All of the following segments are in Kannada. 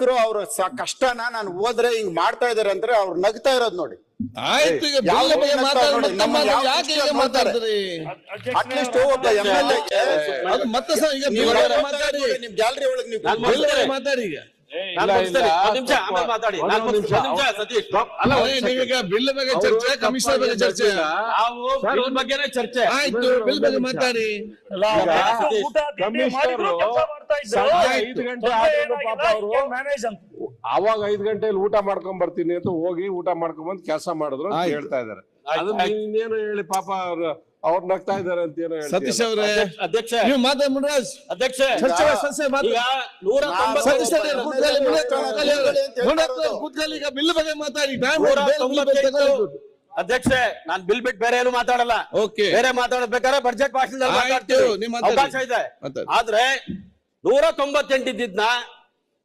ಶಾಸಕರು ಅವ್ರ ಕಷ್ಟನ ನಾನು ಹೋದ್ರೆ ಹಿಂಗ್ ಮಾಡ್ತಾ ಇದಾರೆ ಅಂದ್ರೆ ಅವ್ರು ನಗ್ತಾ ಇರೋದ್ ನೋಡಿ. ಆಯ್ತು ಈಗ ಬಿಲ್ ಬಗ್ಗೆ ನಮ್ಮ ಯಾಕೆ ಈಗ ವಿಷಯ ಮಾತಾಡ್ತೀರಿ? ಅಟ್ಲೀಸ್ಟ್ ಒಬ್ಬ ಎಂ ಎಲ್ ಅದು. ಮತ್ತೆ ಸಹ ಈಗ ಬಿಲ್ ಬಗ್ಗೆ ಮಾತಾಡಿ. ನಿಮ್ ಗ್ಯಾಲರಿ ಒಳಗೆ ನೀವು ಬಿಲ್ ಬಗ್ಗೆ ಮಾತಾಡಿ. ಮಾತಾಡಿ ಈಗ. ನೀವೀಗ ಬಿಲ್ ಬಗ್ಗೆ ಚರ್ಚೆ ಕಮಿಷನರ್ ಬಗ್ಗೆ ಚರ್ಚೆ? ನಾವು ಬಿಲ್ ಬಗ್ಗೆನೇ ಚರ್ಚೆ. ಆಯ್ತು ಬಿಲ್ ಬಗ್ಗೆ ಮಾತಾಡಿ. ಊಟ ತಿಂಡಿ ಮಾಡಿದ್ರು ಕೆಲ್ಸ ಮಾಡ್ತಾ ಇದ್ರು. ಐದು ಗಂಟೆ ಆದ್ರೂ ಪಾಪ ಅವರು ಮ್ಯಾನೇಜ್ ಅಂತ ಅವಾಗ ಐದ್ ಗಂಟೆಲಿ ಊಟ ಮಾಡ್ಕೊಂಡ್ ಬರ್ತೀನಿ ಅಂತ ಹೋಗಿ ಊಟ ಮಾಡ್ಕೊಂಡ್ ಬಂದ್ ಕೆಲಸ ಮಾಡಿದ್ರು ಅಂತ ಹೇಳ್ತಾ ಇದಾರೆ. ಇನ್ನೇನು ಹೇಳಿ ಪಾಪ ಅವ್ರು ಅವ್ರು ನಗ್ತಾ ಇದಾರೆ ಅಂತ ಏನೋ ಸತೀಶ್ ಅವರೇ ಅಧ್ಯಕ್ಷ ನೀವು ಮಾತಾಡಿ ಮುನರಾಜ್. ಅಧ್ಯಕ್ಷ ಚರ್ಚೆ ನೂರ ಸತೀಶ್ ಕೂತ್ಕೊಳ್ಳಿ, ಈಗ ಬಿಲ್ ಬಗ್ಗೆ ಮಾತಾಡಿ. ಅಧ್ಯಕ್ಷ ನಾನ್ ಬಿಲ್ ಬಿಟ್ಟು ಬೇರೆ ಏನು ಮಾತಾಡಲ್ಲ. ಓಕೆ ಬೇರೆ ಮಾತಾಡಬೇಕಾದ್ರೆ ಬಜೆಟ್ ಭಾಷಣದಲ್ಲಿ ಮಾತಾಡ್ತೀವಿ. ನೀವು ಅವಕಾಶ ಇದೆ. ಆದ್ರೆ ನೂರ ತೊಂಬತ್ತೆಂಟು ಇದ್ದಿದ್ನ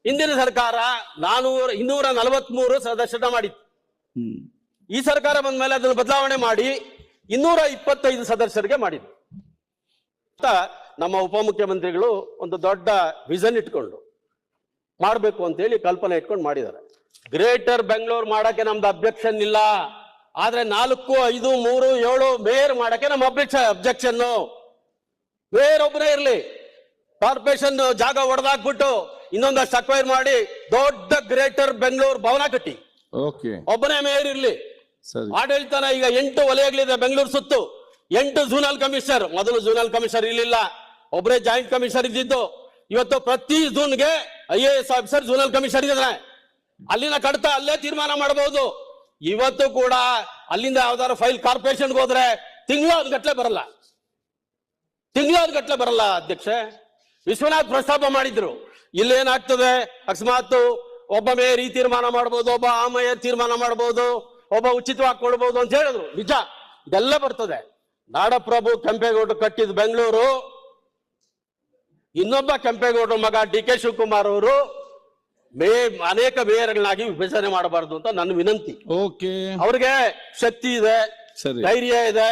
ಹಿಂದಿನ ಸರ್ಕಾರ ನಾನೂರ ಇನ್ನೂರ ನಲವತ್ಮೂರು ಸದಸ್ಯನ ಮಾಡಿತ್ತು. ಈ ಸರ್ಕಾರ ಬಂದ ಮೇಲೆ ಅದನ್ನು ಬದಲಾವಣೆ ಮಾಡಿ ಇನ್ನೂರ ಇಪ್ಪತ್ತೈದು ಸದಸ್ಯರಿಗೆ ಮಾಡಿದ್ರು. ಅಂತ ನಮ್ಮ ಉಪಮುಖ್ಯಮಂತ್ರಿಗಳು ಒಂದು ದೊಡ್ಡ ವಿಷನ್ ಇಟ್ಕೊಂಡು ಮಾಡಬೇಕು ಅಂತೇಳಿ ಕಲ್ಪನೆ ಇಟ್ಕೊಂಡು ಮಾಡಿದ್ದಾರೆ. ಗ್ರೇಟರ್ ಬೆಂಗಳೂರು ಮಾಡಕ್ಕೆ ನಮ್ದು ಅಬ್ಜೆಕ್ಷನ್ ಇಲ್ಲ. ಆದರೆ ನಾಲ್ಕು ಐದು ಮೂರು ಏಳು ಮೇಯರ್ ಮಾಡಕ್ಕೆ ನಮ್ಮ ಅಬ್ಜೆಕ್ಷ ಅಬ್ಜೆಕ್ಷನ್ ಮೇಯರ್ ಒಬ್ಬರೇ ಇರಲಿ. ಕಾರ್ಪೊರೇಷನ್ ಜಾಗ ಹೊಡೆದಾಕ್ಬಿಟ್ಟು ಇನ್ನೊಂದಷ್ಟು ಅಕ್ವೈರ್ ಮಾಡಿ ದೊಡ್ಡ ಗ್ರೇಟರ್ ಬೆಂಗಳೂರು ಭವನ ಕಟ್ಟಿ. ಒಬ್ಬನೇ ಮೇಯರ್ ಇರ್ಲಿ. ಆಡಳಿತನ ಈಗ ಎಂಟು ವಲಯಗಳಿದೆ, ಬೆಂಗಳೂರು ಸುತ್ತು. ಎಂಟು ಝೋನಲ್ ಕಮಿಷನರ್. ಮೊದಲು ಝೋನಲ್ ಕಮಿಷನರ್ ಇರಲಿಲ್ಲ. ಒಬ್ಬರೇ ಜಾಯಿಂಟ್ ಕಮಿಷನರ್ ಇದ್ದಿದ್ದು. ಇವತ್ತು ಪ್ರತಿ ಝೂನ್ಗೆ I A S officer zonal commissioner ಇದ್ದಾನೆ ಅಲ್ಲಿನ ಕಡತ ಅಲ್ಲೇ ತೀರ್ಮಾನ ಮಾಡಬಹುದು. ಇವತ್ತು ಕೂಡ ಅಲ್ಲಿಂದ ಯಾವ್ದಾದ್ರು ಫೈಲ್ ಕಾರ್ಪೊರೇಷನ್ ಹೋದ್ರೆ ತಿಂಗಳು ಗಟ್ಲೆ ಬರಲ್ಲ. ತಿಂಗಳು ಗಟ್ಲೆ ಬರಲ್ಲ ಅಧ್ಯಕ್ಷ. ವಿಶ್ವನಾಥ್ ಪ್ರಸ್ತಾಪ ಮಾಡಿದ್ರು. ಇಲ್ಲೇನಾಗ್ತದೆ? ಅಕಸ್ಮಾತ್ ಒಬ್ಬ ಮೇಯರ್ ಈ ತೀರ್ಮಾನ ಮಾಡಬಹುದು, ಒಬ್ಬ ಆ ಮೇಯರ್ ತೀರ್ಮಾನ ಮಾಡಬಹುದು. ಒಬ್ಬ ಉಚಿತವಾಗಿ ಕೊಡ್ಬೋದು ಅಂತ ಹೇಳಿದ್ರು. ನಿಜ ಇದೆಲ್ಲ ಬರ್ತದೆ. ನಾಡಪ್ರಭು ಕೆಂಪೇಗೌಡರು ಕಟ್ಟಿದ ಬೆಂಗಳೂರು ಇನ್ನೊಬ್ಬ ಕೆಂಪೇಗೌಡರ ಮಗ ಡಿ ಕೆ ಶಿವಕುಮಾರ್ ಅವರು ಮೇ ಅನೇಕ ಮೇಯರ್ಗಳನ್ನಾಗಿ ವಿಭಜನೆ ಮಾಡಬಾರದು ಅಂತ ನನ್ನ ವಿನಂತಿ. ಓಕೆ. ಅವ್ರಿಗೆ ಶಕ್ತಿ ಇದೆ. ಧೈರ್ಯ ಇದೆ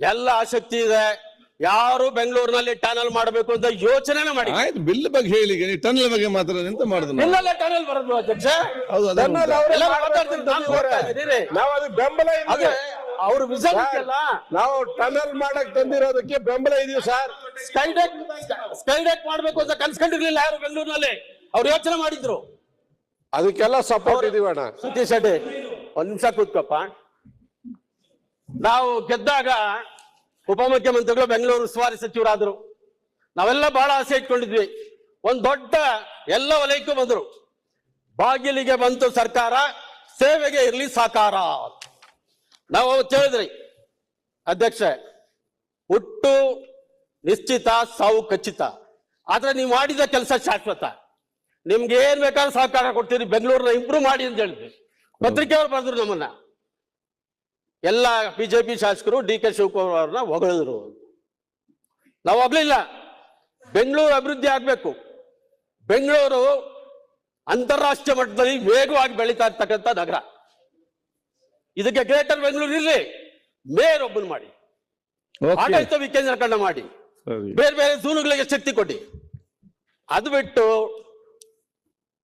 ಎಲ್ಲ ಆಸಕ್ತಿ ಇದೆ. ಯಾರು ಬೆಂಗಳೂರಿನಲ್ಲಿ ಟನಲ್ ಮಾಡಬೇಕು ಅಂತ ಯೋಚನೆ ಮಾಡಿ ಆಯ್ತು ಬಿಲ್ ಬಗ್ಗೆ ಹೇಳಿ ಈಗ ನೀವು ಟನಲ್ ಬಗ್ಗೆ ಮಾತ್ರ ಎಂತ ಮಾಡುದು ನಾವು? ಟನಲ್ ಬರೋದು ಅಧ್ಯಕ್ಷ? ಹೌದು ಅದೇ ಉಂಟು. ಎಲ್ಲ ಮಾತಾಡ್ತೀನಿ, ನಾನು ನೋಡ್ತಾ ಇದ್ದೀನಿ ನಾವು ಅದಕ್ಕೆ ಬೆಂಬಲ ಅದೇ ಇದೀವಿ ಅವ್ರ ಇದೆಯಲ್ಲ? ನಾವು ಟನಲ್ ಮಾಡಕ್ ತಂದಿರೋದಕ್ಕೆ ಬೆಂಬಲ ಇದೀವಿ ಸರ್? ಸ್ಕೈಡೆಕ್ ಸ್ಕೈಡೆಕ್ ಮಾಡ್ಬೇಕು ಅಂತ ಕನ್ಸ್ಕೊಂಡಿರ್ಲಿಲ್ಲ ಯಾರು ಬೆಂಗಳೂರಿನಲ್ಲಿ? ಅವ್ರು ಯೋಚನೆ ಮಾಡಿದ್ರು. ಅದಕ್ಕೆಲ್ಲ ಸಪೋರ್ಟ್ ಇದೀವಿ ಅಣ್ಣ ಸತೀಶ್ ಶೆಟ್ಟಿ ಒಂದ್ ನಿಮಿಷ ಕೂತ್ಕೊಪ್ಪ. ನಾವು ಗೆದ್ದಾಗ ಉಪಮುಖ್ಯಮಂತ್ರಿಗಳು ಬೆಂಗಳೂರು ಉಸ್ತುವಾರಿ ಸಚಿವರಾದರು. ನಾವೆಲ್ಲ ಬಹಳ ಆಸೆ ಇಟ್ಕೊಂಡಿದ್ವಿ. ಒಂದು ದೊಡ್ಡ ಎಲ್ಲ ವಲಯಕ್ಕೂ ಬಂದರು. ಬಾಗಿಲಿಗೆ ಬಂತು ಸರ್ಕಾರ, ಸೇವೆಗೆ ಇರಲಿ ಸಾಕಾರ ನಾವು ಅವತ್ತು ಹೇಳಿದ್ರಿ ಅಧ್ಯಕ್ಷ ಹುಟ್ಟು ನಿಶ್ಚಿತ, ಸಾವು ಖಚಿತ. ಆದ್ರೆ ನೀವು ಮಾಡಿದ ಕೆಲಸ ಶಾಶ್ವತ. ನಿಮ್ಗೆ ಏನ್ ಬೇಕಾದ್ರೂ ಸಹಕಾರ ಕೊಡ್ತೀರಿ ಬೆಂಗಳೂರನ್ನ ಇಂಪ್ರೂವ್ ಮಾಡಿ ಅಂತ ಹೇಳಿದ್ವಿ. ಪತ್ರಿಕೆಯವರು ಬರೆದ್ರು ನಮ್ಮನ್ನ. ಎಲ್ಲ ಪಿ ಶಾಸಕರು ಡಿ ಕೆ ಶಿವಕುಮಾರ್ ಅವ್ರನ್ನ ಹೊಗಳಿದ್ರು. ನಾವು ಹೋಗ್ಲಿಲ್ಲ ಬೆಂಗಳೂರು ಅಭಿವೃದ್ಧಿ ಆಗ್ಬೇಕು. ಬೆಂಗಳೂರು ಅಂತಾರಾಷ್ಟ್ರೀಯ ಮಟ್ಟದಲ್ಲಿ ವೇಗವಾಗಿ ಬೆಳೀತಾ ಇರ್ತಕ್ಕಂಥ ನಗರ. ಇದಕ್ಕೆ ಗ್ರೇಟರ್ ಬೆಂಗಳೂರು ಇರಲಿ. ಮೇಯರ್ ಒಬ್ಬನ್ ಮಾಡಿ. ಆಡಳಿತ ವಿಕೇಂದ್ರೀಕರಣ ಮಾಡಿ. ಬೇರೆ ಬೇರೆ ಸೂನುಗಳಿಗೆ ಶಕ್ತಿ ಕೊಡಿ. ಅದು ಬಿಟ್ಟು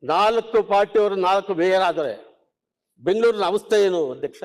ನಾಲ್ಕು ಪಾರ್ಟಿಯವರು ನಾಲ್ಕು ಮೇಯರ್ ಆದರೆ ಬೆಂಗಳೂರಿನ ಅವಸ್ಥೆ ಏನು ಅಧ್ಯಕ್ಷ?